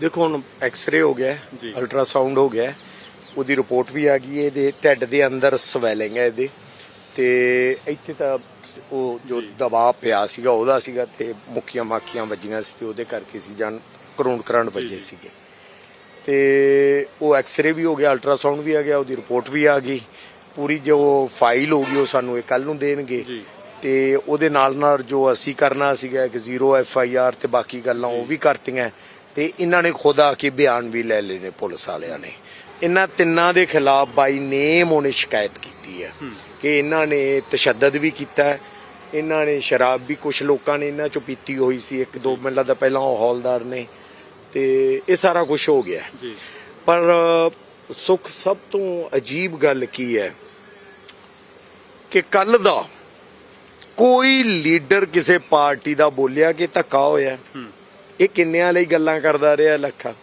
ਦੇਖੋ ਹੁਣ ਐਕਸ-ਰੇ ਹੋ ਗਿਆ। ਅਲਟਰਾਸਾਊਂਡ ਹੋ ਗਿਆ। ਉਹਦੀ ਰਿਪੋਰਟ ਵੀ ਆ ਗਈ ਹੈ ਇਹਦੇ ਢਿੱਡ ਦੇ ਅੰਦਰ ਸਵੈਲਿੰਗ ਹੈ ਇਹਦੇ। ਤੇ ਇੱਥੇ ਤਾਂ ਉਹ ਜੋ ਦਬਾਅ ਪਿਆ ਸੀਗਾ ਉਹਦਾ ਸੀਗਾ ਤੇ ਮੁੱਕੀਆਂ ਮਾਕੀਆਂ ਵੱਜੀਆਂ ਸੀ ਤੇ ਉਹਦੇ ਕਰਕੇ ਸੀ ਜਾਨ ਕਰੋੜ ਕਰੰਟ ਵੱਜੇ ਸੀਗੇ। ਤੇ ਉਹ ਐਕਸ-ਰੇ ਵੀ ਹੋ ਗਿਆ ਅਲਟਰਾਸਾਊਂਡ ਵੀ ਆ ਗਿਆ ਉਹਦੀ ਰਿਪੋਰਟ ਵੀ ਆ ਗਈ। ਪੂਰੀ ਜੋ ਫਾਈਲ ਹੋ ਗਈ ਉਹ ਸਾਨੂੰ ਇਹ ਕੱਲ ਨੂੰ ਦੇਣਗੇ। ਤੇ ਉਹਦੇ ਨਾਲ ਨਾਲ ਜੋ ਅਸੀਂ ਕਰਨਾ ਸੀਗਾ ਇੱਕ ਜ਼ੀਰੋ ਐਫ ਆਈ ਆਰ ਤੇ ਬਾਕੀ ਗੱਲਾਂ ਉਹ ਵੀ ਕਰਤੀਆਂ। ਤੇ ਇਹਨਾਂ ਨੇ ਖੁਦ ਆ ਕੇ ਬਿਆਨ ਵੀ ਲੈ ਲਏ ਨੇ ਪੁਲਿਸ ਵਾਲਿਆਂ ਨੇ। ਇਹਨਾਂ ਤਿੰਨਾਂ ਦੇ ਖਿਲਾਫ ਬਾਈ ਨੇਮ ਉਹਨੇ ਸ਼ਿਕਾਇਤ ਕੀਤੀ ਹੈ ਕਿ ਇਹਨਾਂ ਨੇ ਤਸ਼ੱਦਦ ਵੀ ਕੀਤਾ ਹੈ। ਇਹਨਾਂ ਨੇ ਸ਼ਰਾਬ ਵੀ ਕੁਝ ਲੋਕਾਂ ਨੇ ਇਹਨਾਂ ਚੋਂ ਪੀਤੀ ਹੋਈ ਸੀ। ਇੱਕ ਦੋ ਮਿੰਟਾਂ ਦਾ ਪਹਿਲਾਂ ਉਹ ਹੌਲਦਾਰ ਨੇ। ਤੇ ਇਹ ਸਾਰਾ ਕੁਝ ਹੋ ਗਿਆ। ਜੀ। ਪਰ ਸੁਖ ਸਭ ਤੋਂ ਅਜੀਬ ਗੱਲ ਕੀ ਹੈ ਕਿ ਕੱਲ ਦਾ ਕੋਈ ਲੀਡਰ ਕਿਸੇ ਪਾਰਟੀ ਦਾ ਬੋਲਿਆ ਕਿ ਧੱਕਾ ਹੋਇਆ। ਹੂੰ। ਇਹ ਕਿੰਨਿਆਂ ਲਈ ਗੱਲਾਂ ਕਰਦਾ ਰਿਹਾ ਲੱਖਾ?